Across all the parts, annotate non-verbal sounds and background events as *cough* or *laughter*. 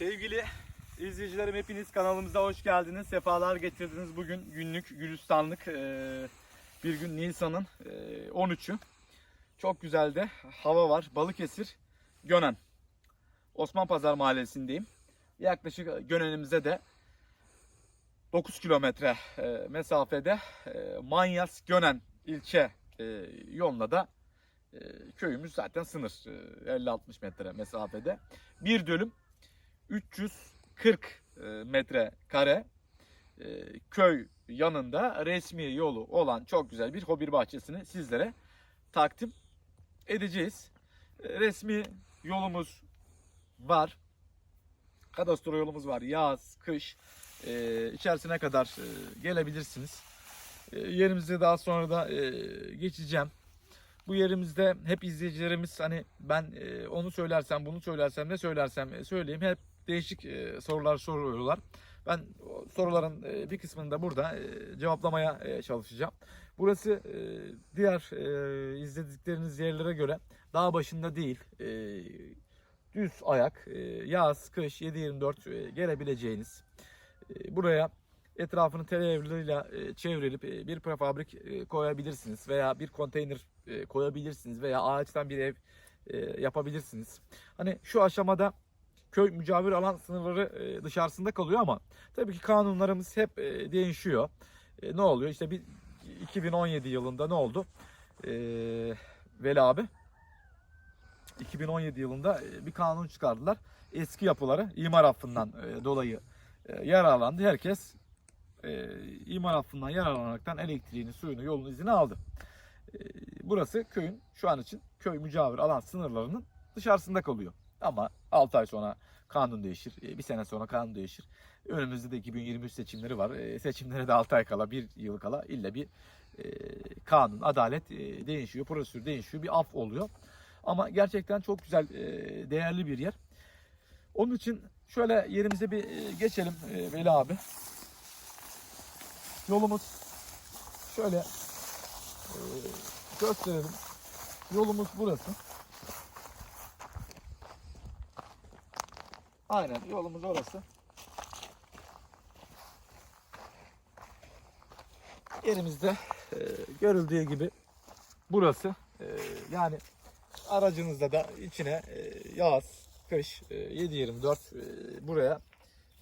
Sevgili izleyicilerim hepiniz kanalımıza hoş geldiniz. Sefalar getirdiniz. Bugün günlük gülistanlık eee, bir gün Nisan'ın eee, 13'ü. Çok güzel de hava var. Balıkesir, Gönen. Osman Pazar mahallesindeyim. Yaklaşık Gönen'imize de 9 kilometre eee, mesafede Manyas Gönen ilçe yoluna da köyümüz zaten sınır. Eee, 50-60 metre mesafede. Bir dönüm 340 e, metre kare e, köy yanında resmi yolu olan çok güzel bir hobi bahçesini sizlere takdim edeceğiz. E, Resmi yolumuz var. Kadastro yolumuz var. Yaz, kış içerisine kadar gelebilirsiniz. Yerimize daha sonra da geçeceğim. Bu yerimizde hep izleyicilerimiz hani ben onu söylersem bunu söylersem ne söylersem söyleyeyim hep değişik e, sorular soruyorlar. Ben soruların e, bir kısmını da burada e, cevaplamaya çalışacağım. Burası diğer izledikleriniz yerlere göre dağ başında değil. düz ayak, yaz, kış 7-24 e, gelebileceğiniz. buraya etrafını tereyağıyla e, çevrelip e, bir prefabrik koyabilirsiniz veya bir konteyner koyabilirsiniz veya ağaçtan bir ev yapabilirsiniz. Hani şu aşamada köy mücavir alan sınırları e, dışarısında kalıyor ama tabii ki kanunlarımız hep e, değişiyor. E, ne oluyor? İşte bir 2017 yılında ne oldu? E, Veli abi 2017 yılında bir kanun çıkardılar. Eski yapıları imar affından dolayı e, yararlandı. Herkes e, imar affından yararlanaraktan elektriğini, suyunu, yolunu, izini aldı. Burası köyün şu an için köy mücavir alan sınırlarının dışarısında kalıyor. Ama 6 ay sonra kanun değişir. e, Bir sene sonra kanun değişir. Önümüzde de 2023 seçimleri var. E, Seçimlere de 6 ay kala, 1 yıl kala illa bir e, kanun, adalet değişiyor, prosedür değişiyor, bir af oluyor. Ama gerçekten çok güzel, değerli bir yer. Onun için şöyle yerimize bir geçelim Veli abi. Yolumuz şöyle gösterelim. Yolumuz burası. Aynen yolumuz orası. Yerimizde e, görüldüğü gibi burası. E, yani aracınızda da içine e, yaz, kış e, 7-24 e, buraya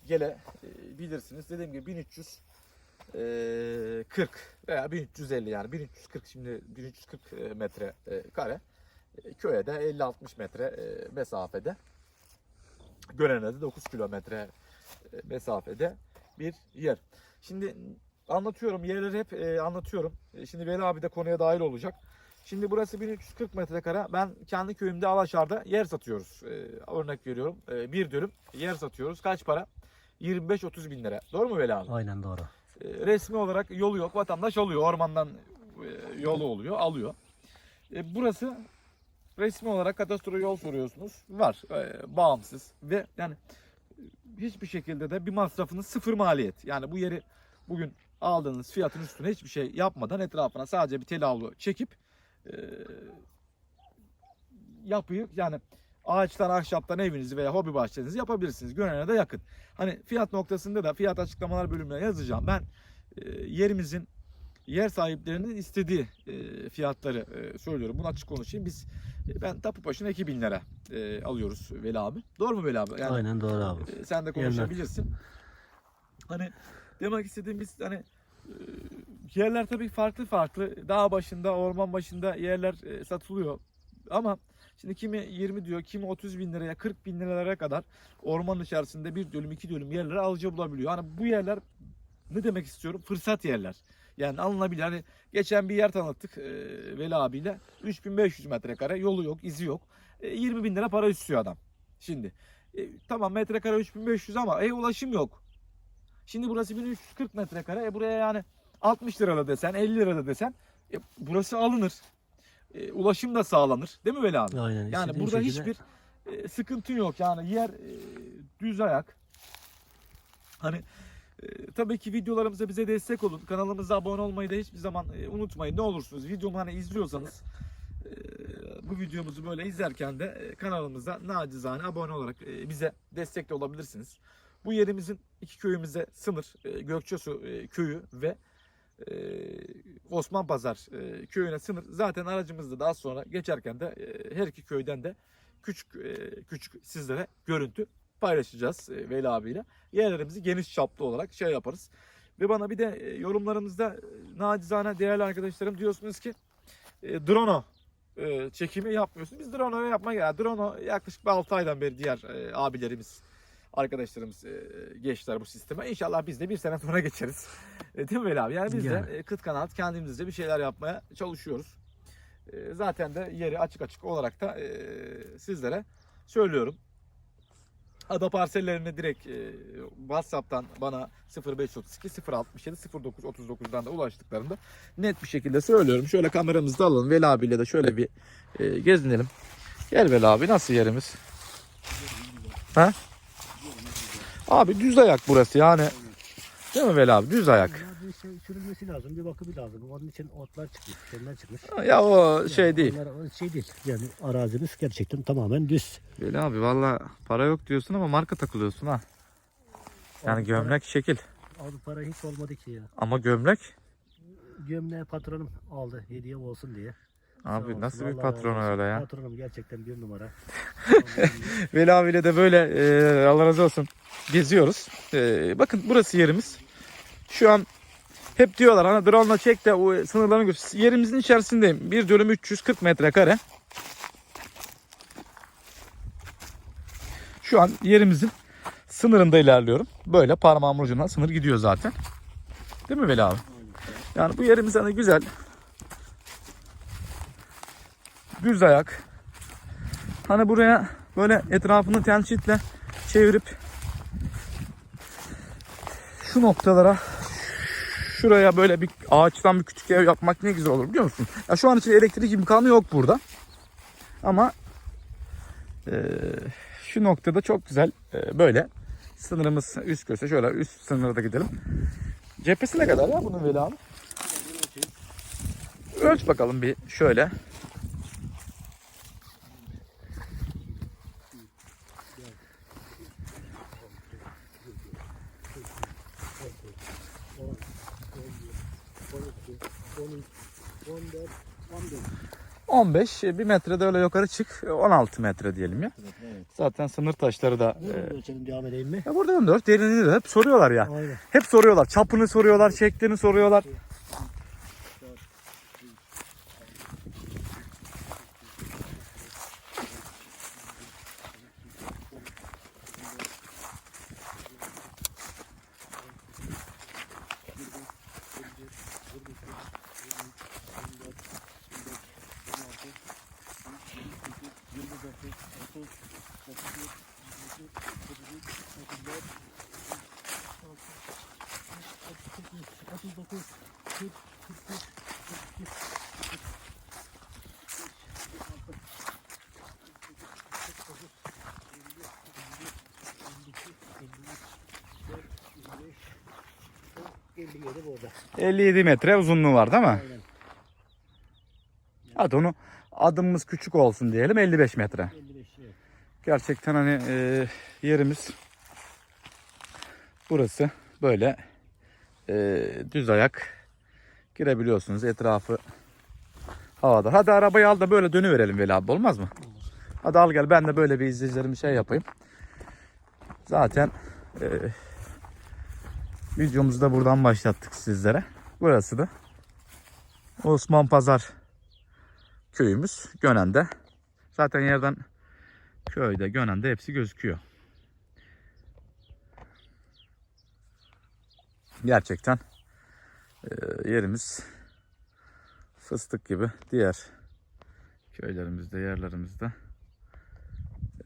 gelebilirsiniz. Dediğim gibi 1300 e, 40 veya 1350 yani 1340 şimdi 1340 e, metre e, kare E, köye de 50-60 metre e, mesafede Gören'e de 9 kilometre e, mesafede bir yer. Şimdi anlatıyorum yerleri hep e, anlatıyorum. E, Şimdi Veli abi de konuya dahil olacak. Şimdi burası 1340 metrekare. Ben kendi köyümde Alaşar'da yer satıyoruz. E, örnek veriyorum. E, bir dönüm yer satıyoruz. Kaç para? 25-30 bin lira. Doğru mu Veli abi? Aynen doğru. E, resmi olarak yolu yok. Vatandaş alıyor. Ormandan e, yolu oluyor. Alıyor. E, burası resmi olarak kadastro yol soruyorsunuz. Var. E, bağımsız. Ve yani hiçbir şekilde de bir masrafınız sıfır maliyet. Yani bu yeri bugün aldığınız fiyatın üstüne hiçbir şey yapmadan etrafına sadece bir telavlu çekip e, yapıyı yani ağaçtan ahşaptan evinizi veya hobi bahçenizi yapabilirsiniz. Gönen'e de yakın. Hani fiyat noktasında da fiyat açıklamalar bölümüne yazacağım. Ben e, yerimizin yer sahiplerinin istediği e, fiyatları e, söylüyorum. Bunu açık konuşayım. Biz e, ben tapu başına 2000 lira e, alıyoruz Veli abi. Doğru mu Veli abi? Yani, Aynen doğru abi. e, sen de konuşabilirsin. Hani demek istediğim biz hani e, yerler tabii farklı farklı. Dağ başında, orman başında yerler e, satılıyor. Ama şimdi kimi 20 diyor, kimi 30 bin liraya, 40 bin liralara kadar orman içerisinde bir dönüm, iki dönüm yerleri alıcı bulabiliyor. Hani bu yerler ne demek istiyorum? Fırsat yerler. Yani alınabilir. Hani geçen bir yer tanıttık e, Veli abiyle. 3500 metrekare yolu yok, izi yok. E, 20 bin lira para istiyor adam. Şimdi e, tamam metrekare 3500 ama e, ulaşım yok. Şimdi burası 1340 metrekare. E, buraya yani 60 lira da desen, 50 lira da desen e, burası alınır. E, ulaşım da sağlanır. Değil mi Veli abi? Aynen. Yani burada şekilde- hiçbir e, sıkıntı yok. Yani yer e, düz ayak. Hani tabii ki videolarımıza bize destek olun. Kanalımıza abone olmayı da hiçbir zaman e, unutmayın. Ne olursunuz videomu hani izliyorsanız Ee, bu videomuzu böyle izlerken de e, kanalımıza nacizane abone olarak e, bize destek de olabilirsiniz. Bu yerimizin iki köyümüze sınır e, Gökçesu e, köyü ve e, Osman Pazar e, köyüne sınır. Zaten aracımızda daha sonra geçerken de e, her iki köyden de küçük e, küçük sizlere görüntü paylaşacağız e, Veli abiyle. Yerlerimizi geniş çaplı olarak şey yaparız. Ve bana bir de e, yorumlarınızda e, nacizane değerli arkadaşlarım diyorsunuz ki e, drono e, çekimi yapmıyorsun. Biz drono yapmaya yani drono yaklaşık 6 aydan beri diğer e, abilerimiz arkadaşlarımız e, geçtiler bu sisteme. İnşallah biz de bir sene sonra geçeriz. E, değil mi Veli abi? Yani biz Yani. de e, kıt kanaat kendimizce bir şeyler yapmaya çalışıyoruz. E, zaten de yeri açık açık olarak da e, sizlere söylüyorum. Ada parsellerini direkt e, WhatsApp'tan bana 0532 067 09 39'dan da ulaştıklarında net bir şekilde söylüyorum. Şöyle kameramızı da alalım. Veli abiyle de şöyle bir e, gezinelim. Gel Veli abi nasıl yerimiz? Ha? Abi düz ayak burası yani. Değil mi Veli abi? Düz ayak. Bir şey sürülmesi lazım, bir bakımı lazım. Onun için otlar çıkmış, şeyler çıkmış. Ya o şey Yani değil. Onlar o şey değil. Yani arazimiz gerçekten tamamen düz. Veli abi valla para yok diyorsun ama marka takılıyorsun ha. Yani Abi gömlek şekil. Para, abi para hiç olmadı ki ya. Ama gömlek Gömleği patronum aldı hediye olsun diye. Sağ abi olsun, nasıl bir patron olsun. öyle ya. Patronum gerçekten bir numara. *laughs* Veli abiyle de böyle e, Allah razı olsun geziyoruz. E, bakın burası yerimiz. Şu an hep diyorlar hani drone'la çek de o sınırlarını gör. Yerimizin içerisindeyim. Bir dönüm 340 metrekare. Şu an yerimizin sınırında ilerliyorum. Böyle parmağım ucundan sınır gidiyor zaten. Değil mi Veli abi? Yani bu yerimiz hani güzel. Düz ayak. Hani buraya böyle etrafını tenşitle çevirip şu noktalara şuraya böyle bir ağaçtan bir küçük ev yapmak ne güzel olur biliyor musun? Ya şu an için elektrik imkanı yok burada. Ama eee, şu noktada çok güzel eee, böyle sınırımız üst köşe şöyle üst sınırda da gidelim. Cephesi ne kadar ya bunun Veli abi? Ölç bakalım bir şöyle. 15. 15 bir metrede öyle yukarı çık 16 metre diyelim ya. Evet. Zaten sınır taşları da Bunu e, ölçelim devam edeyim mi? ya burada 14 derinliğini de hep soruyorlar ya. Aynen. Hep soruyorlar. Çapını soruyorlar, şeklini soruyorlar. Burada. 57 metre uzunluğu var değil mi? Aynen. Hadi onu adımımız küçük olsun diyelim 55 metre. 55 evet. Gerçekten hani e, yerimiz burası böyle e, düz ayak girebiliyorsunuz etrafı havada. Hadi arabayı al da böyle dönüverelim Veli abi olmaz mı? Hadi al gel ben de böyle bir izleyicilerime şey yapayım. Zaten e, videomuzu da buradan başlattık sizlere. Burası da Osman Pazar köyümüz Gönen'de. Zaten yerden köyde Gönen'de hepsi gözüküyor. Gerçekten e, yerimiz fıstık gibi diğer köylerimizde yerlerimizde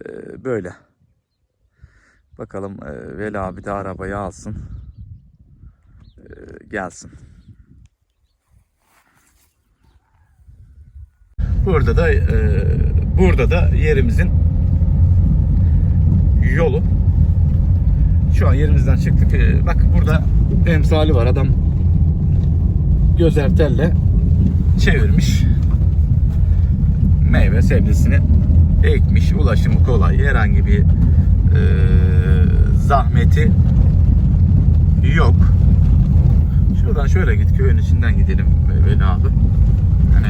e, böyle. Bakalım e, Veli abi de arabayı alsın. e, gelsin. Burada da e, burada da yerimizin yolu. Şu an yerimizden çıktık. E, bak burada emsali var. Adam gözer telle çevirmiş. meyve sebzesini ekmiş. Ulaşımı kolay. Herhangi bir e, zahmeti yok. Şuradan şöyle git köyün içinden gidelim Veli abi. Hani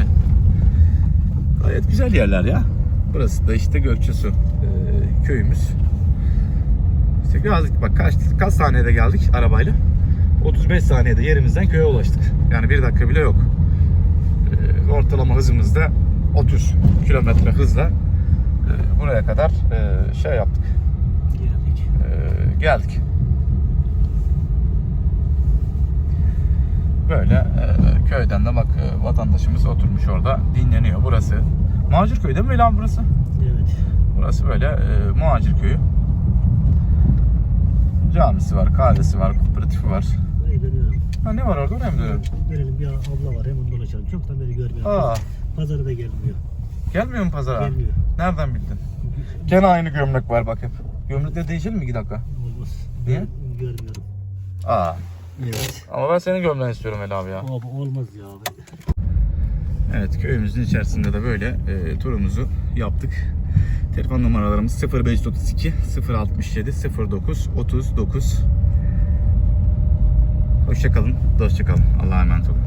gayet güzel yerler ya. Burası da işte Gökçesu e, köyümüz. İşte geldik bak kaç, kaç saniyede geldik arabayla. 35 saniyede yerimizden köye ulaştık. Yani bir dakika bile yok. E, ortalama hızımız da 30 kilometre hızla e, buraya kadar e, şey yaptık. Geldik. e, geldik. Böyle e, köyden de bak e, vatandaşımız oturmuş orada dinleniyor. Burası Macir köyü değil mi abi burası? Evet. Burası böyle e, muhacir köyü. Camisi var, kahvesi var, kooperatifi var. Burayı dönüyorum. Ha ne var orada oraya mı dönüyorum? Benim bir abla var hemen dolaşalım. Çoktan beri görmüyorum. Aa, Pazara da gelmiyor. gelmiyor mu pazara? Gelmiyor. Nereden bildin? Gene aynı gömlek var bak hep. Gömlekleri değişir mi iki dakika? Olmaz. Niye? Gör- Görmüyorum. Aa, Evet. ama ben senin gömleğini istiyorum Veli abi ya. Abi olmaz ya abi. Evet köyümüzün içerisinde de böyle e, turumuzu yaptık. Telefon numaralarımız 0532 067 09 39. Hoşçakalın, dostça kalın. Allah'a emanet olun.